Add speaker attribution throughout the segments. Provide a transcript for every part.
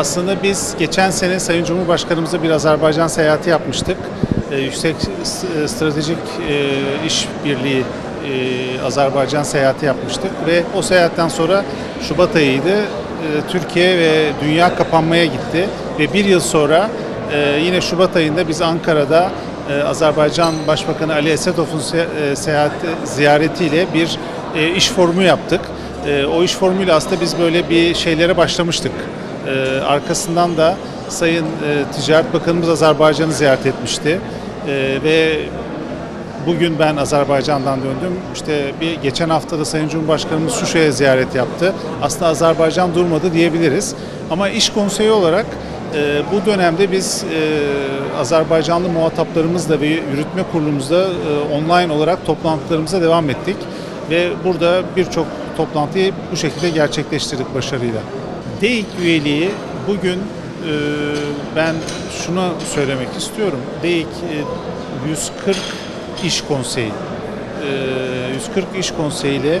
Speaker 1: Aslında biz geçen sene Sayın Cumhurbaşkanımızla bir Azerbaycan seyahati yapmıştık. Ee, Yüksek S- Stratejik e, İşbirliği e, Azerbaycan seyahati yapmıştık ve o seyahatten sonra Şubat ayıydı. E, Türkiye ve dünya kapanmaya gitti ve bir yıl sonra e, yine Şubat ayında biz Ankara'da e, Azerbaycan Başbakanı Ali Esedov'un se- e, seyahat ziyaretiyle bir e, iş forumu yaptık. E, o iş formuyla aslında biz böyle bir şeylere başlamıştık. E, arkasından da Sayın e, Ticaret Bakanımız Azerbaycan'ı ziyaret etmişti. E, ve bugün ben Azerbaycan'dan döndüm. İşte bir geçen hafta da Sayın Cumhurbaşkanımız Şuşa'ya ziyaret yaptı. Aslında Azerbaycan durmadı diyebiliriz. Ama iş konseyi olarak e, bu dönemde biz e, Azerbaycanlı muhataplarımızla ve yürütme kurulumuzla e, online olarak toplantılarımıza devam ettik. Ve burada birçok toplantıyı bu şekilde gerçekleştirdik başarıyla. DEİK üyeliği bugün e, ben şunu söylemek istiyorum. DEİK e, 140 iş konseyi. E, 140 iş konseyiyle e,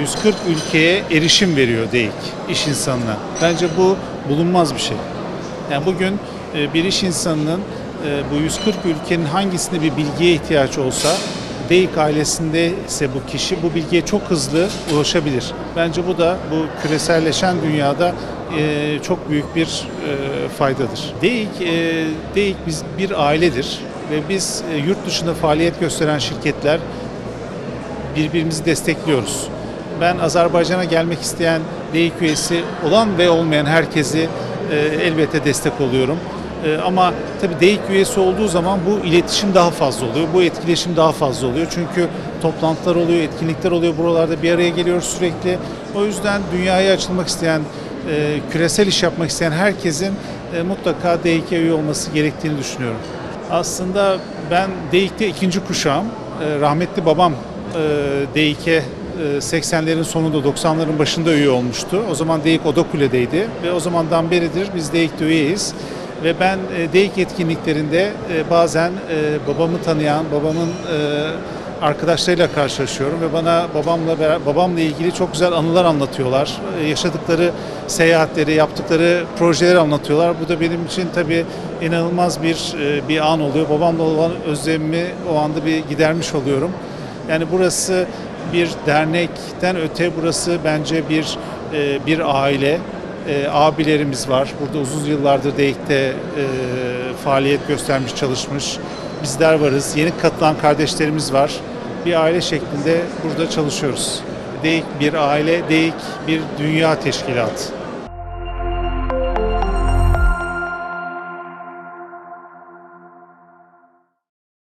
Speaker 1: 140 ülkeye erişim veriyor DEİK iş insanına. Bence bu bulunmaz bir şey. Yani bugün e, bir iş insanının e, bu 140 ülkenin hangisinde bir bilgiye ihtiyaç olsa DEİK ailesinde ise bu kişi bu bilgiye çok hızlı ulaşabilir. Bence bu da bu küreselleşen dünyada e, çok büyük bir e, faydadır. DEİK, e, DEİK biz bir ailedir ve biz e, yurt dışında faaliyet gösteren şirketler birbirimizi destekliyoruz. Ben Azerbaycan'a gelmek isteyen DEİK üyesi olan ve olmayan herkesi e, elbette destek oluyorum. E, ama tabii DEİK üyesi olduğu zaman bu iletişim daha fazla oluyor, bu etkileşim daha fazla oluyor. Çünkü toplantılar oluyor, etkinlikler oluyor, buralarda bir araya geliyoruz sürekli. O yüzden dünyaya açılmak isteyen, e, küresel iş yapmak isteyen herkesin e, mutlaka DEİK'e üye olması gerektiğini düşünüyorum. Aslında ben DEİK'te ikinci kuşağım. E, rahmetli babam e, DEİK'e e, 80'lerin sonunda 90'ların başında üye olmuştu. O zaman DEİK Odakule'deydi ve o zamandan beridir biz DEİK'te üyeyiz. Ve ben e, DEİK etkinliklerinde e, bazen e, babamı tanıyan, babamın e, arkadaşlarıyla karşılaşıyorum ve bana babamla bera- babamla ilgili çok güzel anılar anlatıyorlar. E, Yaşadıkları seyahatleri, yaptıkları projeleri anlatıyorlar. Bu da benim için tabii inanılmaz bir e, bir an oluyor. Babamla olan özlemimi o anda bir gidermiş oluyorum. Yani burası bir dernekten öte burası bence bir e, bir aile. E, abilerimiz var. Burada uzun yıllardır DEİK'te e, faaliyet göstermiş, çalışmış. Bizler varız. Yeni katılan kardeşlerimiz var. Bir aile şeklinde burada çalışıyoruz. DEİK bir aile, DEİK bir dünya teşkilatı.